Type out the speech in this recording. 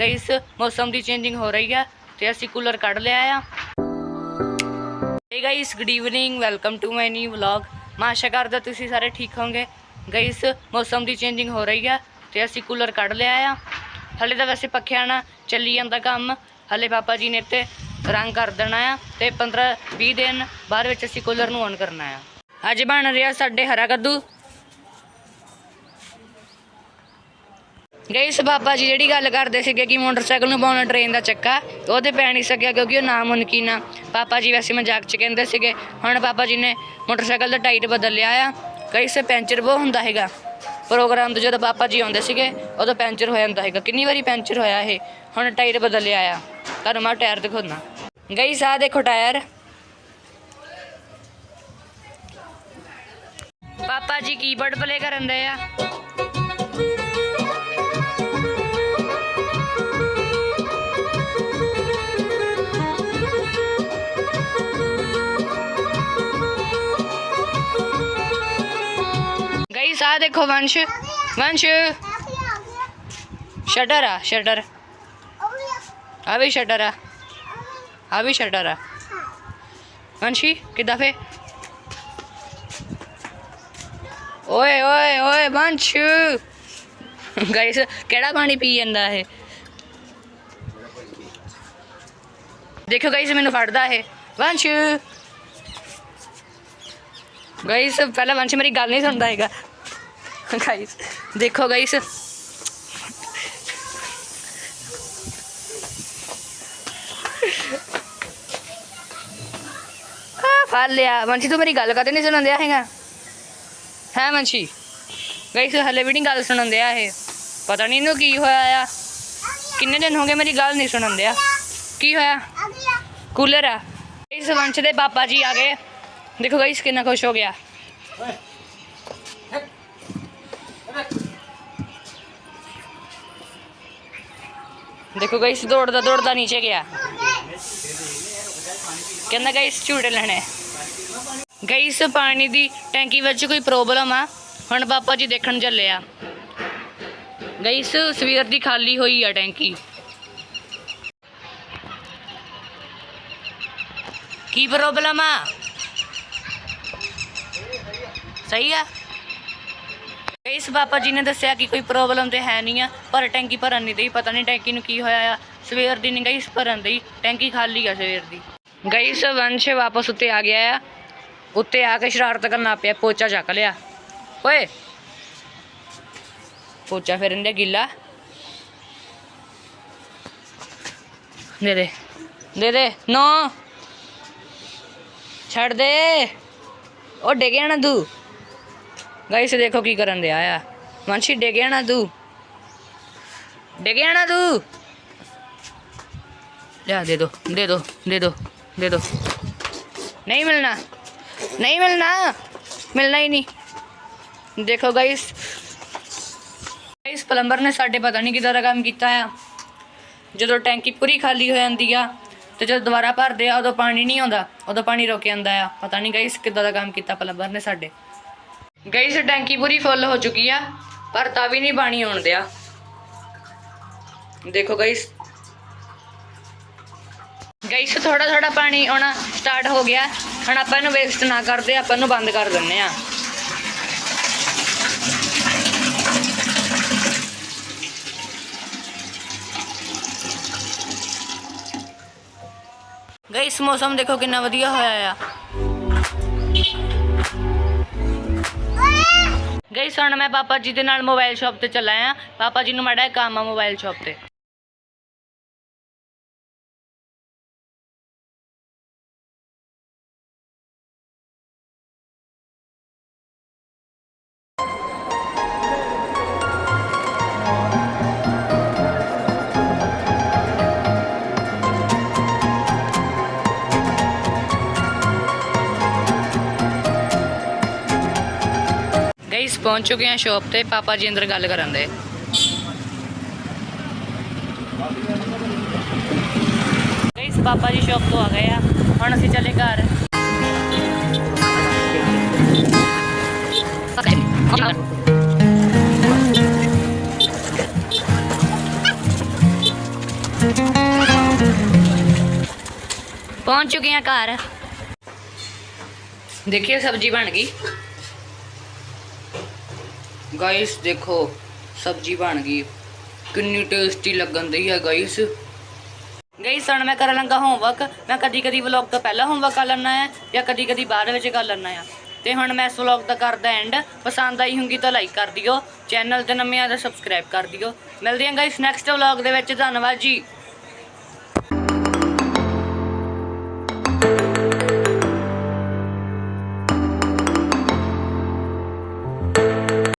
Guys ਮੌਸਮ ਦੀ changing ਹੋ ਰਹੀ ਆ ਤੇ ਅਸੀਂ ਕੂਲਰ ਕੱਢ ਲਿਆ ਆ। Hey guys good evening welcome to my new vlog ਮੈਂ ਆਸ਼ਾ ਕਰਦਾ ਤੁਸੀਂ ਸਾਰੇ ਠੀਕ ਹੋਵੋਗੇ। ਗਾਇਸ ਮੌਸਮ ਦੀ ਚੇਂਜਿੰਗ ਹੋ ਰਹੀ ਆ ਤੇ ਅਸੀਂ ਕੂਲਰ ਕੱਢ ਲਿਆ ਆ। ਹਲੇ ਤਾਂ ਵੈਸੇ ਪੱਖਿਆਂ ਨਾਲ ਚੱਲੀ ਜਾਂਦਾ ਕੰਮ। ਹਲੇ ਪਾਪਾ ਜੀ ਨੇ ਤੇ ਰੰਗ ਕਰ ਦੇਣਾ ਆ ਤੇ 15 20 ਦਿਨ ਬਾਅਦ ਵਿੱਚ ਅਸੀਂ ਕੂਲਰ ਨੂੰ ਔਨ ਕਰਨਾ ਆ। ਅੱਜ ਬਣ ਰਿਹਾ ਸਾਡੇ ਹਰਾ ਕੱਦੂ। ਗਈ ਬਾਬਾ ਜੀ, ਜਿਹੜੀ ਗੱਲ ਕਰਦੇ ਸੀਗੇ ਕਿ ਮੋਟਰਸਾਈਕਲ ਨੂੰ ਪਾਉਣਾ ਟ੍ਰੇਨ ਦਾ ਚੱਕਾ, ਉਹ ਤੇ ਪੈ ਨਹੀਂ ਸਕਿਆ ਕਿਉਂਕਿ ਉਹ ਨਾ ਮੁਨਕੀ ਨਾ। ਪਾਪਾ ਜੀ ਵੈਸੇ ਮਜ਼ਾਕ ਚ ਕਹਿੰਦੇ ਸੀਗੇ, ਹੁਣ ਪਾਪਾ ਜੀ ਨੇ ਮੋਟਰਸਾਈਕਲ ਦਾ ਟਾਇਰ ਬਦਲ ਲਿਆ ਆ, ਕਈ ਸੇ ਪੈਂਚਰ ਬਹੁਤ ਹੁੰਦਾ ਹੈਗਾ। ਪ੍ਰੋਗਰਾਮ ਤੋਂ ਜਦੋਂ ਪਾਪਾ ਜੀ ਆਉਂਦੇ ਸੀਗੇ, ਉਦੋਂ ਪੈਂਚਰ ਹੋ ਜਾਂਦਾ ਹੈਗਾ। ਕਿੰਨੀ ਵਾਰੀ ਪੈਂਚਰ ਹੋਇਆ ਇਹ? ਹੁਣ ਟਾਇਰ ਬਦਲ ਲਿਆ ਆ। ਤੁਹਾਨੂੰ ਮੈਂ ਟਾਇਰ ਦਿਖਾਉਣਾ ਗਈ ਸਾਹ ਦੇਖੋ ਟਾਇਰ। ਪਾਪਾ ਜੀ ਕੀਬੋਰਡ ਪਲੇ ਕਰਨ ਦੇ ਆ। ਗਈ ਦੇਖੋ ਵੰਸ਼ ਵੰਸ਼। ਸ਼ਟਰ ਆ ਸ਼ਟਰ। ਆ ਵੀ ਸ਼ਟਰ ਆ। ਆ ਵੀ ਸ਼ਟਰ ਆ। ਵੰਸ਼ੀ, ਕਿੱਦਾਂ ਫੇ? ਓਏ ਓਏ ਓਏ, ਵੰਸ਼। ਗਾਇਸ, ਕਿਹੜਾ ਪਾਣੀ ਪੀ ਜਾਂਦਾ ਇਹ? ਦੇਖੋ ਗਾਇਸ, ਮੈਨੂੰ ਫੜਦਾ ਇਹ। ਵੰਸ਼। ਗਾਇਸ, ਪਹਿਲਾਂ ਵੰਸ਼ ਮੇਰੀ ਗੱਲ ਨਹੀਂ ਸੁਣਦਾ ਹੈਗਾ। ਗਾਇਸ ਦੇਖੋ ਗਾਇਸ ਆ ਫੜ ਲਿਆ ਵੰਸ਼ੀ ਤੂੰ ਮੇਰੀ ਗੱਲ ਕਦੇ ਨਹੀਂ ਸੁਣਾਉਂਦੇ ਦਿਆ ਹੈਗਾ ਹੈ ਵੰਸ਼ੀ ਗਾਇਸ ਹਲੇ ਵੀ ਨਹੀਂ ਗੱਲ ਸੁਣਾਉਂਦੇ ਆ ਇਹ ਪਤਾ ਨਹੀਂ ਇਹਨੂੰ ਕੀ ਹੋਇਆ ਆ ਕਿੰਨੇ ਦਿਨ ਹੋ ਗਏ ਮੇਰੀ ਗੱਲ ਨਹੀਂ ਸੁਣਾਉਂਦੇ ਆ ਕੀ ਹੋਇਆ ਕੂਲਰ ਆ ਇਸ ਵੰਸ਼ ਦੇ ਪਾਪਾ ਜੀ ਆ ਗਏ ਦੇਖੋ ਗਾਇਸ ਕਿੰਨਾ ਖੁਸ਼ ਹੋ ਗਿਆ ਦੇਖੋ ਗਾਇਸ ਦੌੜਦਾ ਦੌੜਦਾ ਨੀਚੇ ਗਿਆ। ਕਹਿੰਦਾ ਗਾਇਸ ਝੂਟੇ ਲੈਣੇ। ਗਾਇਸ ਪਾਣੀ ਦੀ ਟੈਂਕੀ ਵਿੱਚ ਕੋਈ ਪ੍ਰੋਬਲਮ ਆ। ਹੁਣ ਪਾਪਾ ਜੀ ਦੇਖਣ ਚੱਲੇ ਆ। ਗਾਇਸ ਸਵੇਰ ਦੀ ਖਾਲੀ ਹੋਈ ਆ ਟੈਂਕੀ। ਕੀ ਪ੍ਰੋਬਲਮ ਆ? ਸਹੀ ਆ? ਇਸ ਪਾਪਾ ਜੀ ਨੇ ਦੱਸਿਆ ਕਿ ਕੋਈ ਪ੍ਰੋਬਲਮ ਤੇ ਹੈ ਨਹੀਂ ਆ, ਪਰ ਟੈਂਕੀ ਭਰਨ ਨਹੀਂ ਦਈ, ਪਤਾ ਨਹੀਂ ਟੈਂਕੀ ਨੂੰ ਕੀ ਹੋਇਆ ਆ। ਸਵੇਰ ਦੀ ਨਹੀਂ ਗਈ ਭਰਨ ਦਈ। ਟੈਂਕੀ ਖਾਲੀ ਆ ਸਵੇਰ ਦੀ। ਗਈ ਵੰਸ਼, ਵਾਪਸ ਉੱਤੇ ਆ ਗਿਆ ਆ। ਉੱਤੇ ਆ ਕੇ ਸ਼ਰਾਰਤ ਕਰਨ ਲੱਗ ਪਿਆ, ਪੋਚਾ ਚੱਕ ਲਿਆ। ਓਏ! ਪੋਚਾ ਫਿਰ ਇਹਦੇ ਗਿੱਲਾ। ਦੇ ਦੇ ਦੇ ਦੇ, ਨੋ। ਛੱਡ ਦੇ। ਉਹ ਡਿੱਗਿਆ ਨਾ ਤੂੰ। ਗਾਇਸ ਦੇਖੋ ਕੀ ਕਰਨ ਦਿਆ ਆ। ਵੰਸ਼ੀ ਡਿੱਗਿਆ ਨਾ ਤੂੰ। ਡਿੱਗਿਆ ਨਾ ਤੂੰ। ਲਿਆ, ਦੇ ਦੋ ਦੇ ਦੋ ਦੇ ਦੋ ਦੇ ਦੋ। ਨਹੀਂ ਮਿਲਣਾ ਨਹੀਂ ਮਿਲਣਾ ਮਿਲਣਾ ਹੀ ਨਹੀਂ। ਦੇਖੋ ਗਾਇਸ ਗਾਇਸ, ਪਲੰਬਰ ਨੇ ਸਾਡੇ ਪਤਾ ਨਹੀਂ ਕਿਦਾਂ ਦਾ ਕੰਮ ਕੀਤਾ ਆ। ਜਦੋਂ ਟੈਂਕੀ ਪੂਰੀ ਖਾਲੀ ਹੋ ਜਾਂਦੀ ਆ, ਤੇ ਜਦੋਂ ਦੁਬਾਰਾ ਭਰਦੇ ਆ, ਉਦੋਂ ਪਾਣੀ ਨਹੀਂ ਆਉਂਦਾ, ਉਦੋਂ ਪਾਣੀ ਰੁਕ ਜਾਂਦਾ ਆ। ਪਤਾ ਨਹੀਂ ਗਾਇਸ ਕਿਦਾਂ ਦਾ ਕੰਮ ਕੀਤਾ ਪਲੰਬਰ ਨੇ ਸਾਡੇ। ਗਈ ਸੀ ਟੈਂਕੀ ਪੂਰੀ ਫੁੱਲ ਹੋ ਚੁੱਕੀ ਆ, ਪਰ ਤਾਂ ਵੀ ਨਹੀਂ ਪਾਣੀ ਆਉਣ ਦਿਆ। ਦੇਖੋ ਗਾਇਸ ਗਾਇਸ ਥੋੜਾ ਥੋੜਾ ਪਾਣੀ ਆਉਣਾ ਸਟਾਰਟ ਹੋ ਗਿਆ। ਹੁਣ ਆਪਾਂ ਇਹਨੂੰ ਵੇਸਟ ਨਾ ਕਰਦੇ, ਆਪਾਂ ਇਹਨੂੰ ਬੰਦ ਕਰ ਦਿੰਨੇ ਆ ਗਾਇਸ ਮੌਸਮ ਦੇਖੋ ਕਿੰਨਾ ਵਧੀਆ ਹੋਇਆ ਆ। ਗਈ ਹੁਣ ਮੈਂ ਪਾਪਾ ਜੀ ਦੇ ਨਾਲ ਮੋਬਾਈਲ ਸ਼ਾਪ ਤੇ ਚੱਲਾ ਆ ਪਾਪਾ ਜੀ ਨੂੰ ਮਾੜਾ ਜਿਹਾ ਕੰਮ ਆ ਮੋਬਾਈਲ ਸ਼ਾਪ ਤੇ। ਗਾਇਸ ਪਹੁੰਚ ਚੁੱਕੇ ਹਾਂ ਸ਼ਾਪ ਤੇ, ਪਾਪਾ ਜੀ ਅੰਦਰ ਗੱਲ ਕਰਨ ਦੇ। ਗਾਇਸ, ਪਾਪਾ ਜੀ ਸ਼ਾਪ ਤੋਂ ਆ ਗਏ ਆ। ਹੁਣ ਅਸੀਂ ਚੱਲੇ ਘਰ। ਪਹੁੰਚ ਚੁੱਕੇ ਹਾਂ ਘਰ। ਦੇਖਿਏ ਸਬਜ਼ੀ ਬਣ ਗਈ। ਗਾਇਸ ਦੇਖੋ, ਸਬਜ਼ੀ ਬਣ ਗਈ। ਕਿੰਨੀ ਟੇਸਟੀ ਲੱਗਣ ਦੀ ਹੈ ਗਾਇਸ ਗਾਇਸ ਹੁਣ ਮੈਂ ਕਰਨ ਲੱਗਾ ਹੋਮਵਰਕ ਮੈਂ ਕਦੀ ਕਦੀ ਵਲੌਗ ਤੋਂ ਪਹਿਲਾਂ ਹੋਮਵਰਕ ਕਰ ਲੈਣਾ ਹੈ ਜਾਂ ਕਦੀ ਕਦੀ ਬਾਅਦ ਵਿੱਚ ਕਰ ਲੈਣਾ ਆ ਤੇ ਹੁਣ ਮੈਂ ਇਸ ਵਲੌਗ ਦਾ ਕਰਦਾ ਐਂਡ ਪਸੰਦ ਆਈ ਹੋਊਗੀ ਤਾਂ ਲਾਈਕ ਕਰ ਦਿਓ। ਚੈਨਲ ਤੇ ਨਵੇਂ ਆ ਤਾਂ ਸਬਸਕ੍ਰਾਈਬ ਕਰ ਦਿਓ। ਮਿਲਦੇ ਹਾਂ ਗਾਇਸ ਨੈਕਸਟ ਵਲੌਗ ਦੇ ਵਿੱਚ। ਧੰਨਵਾਦ ਜੀ।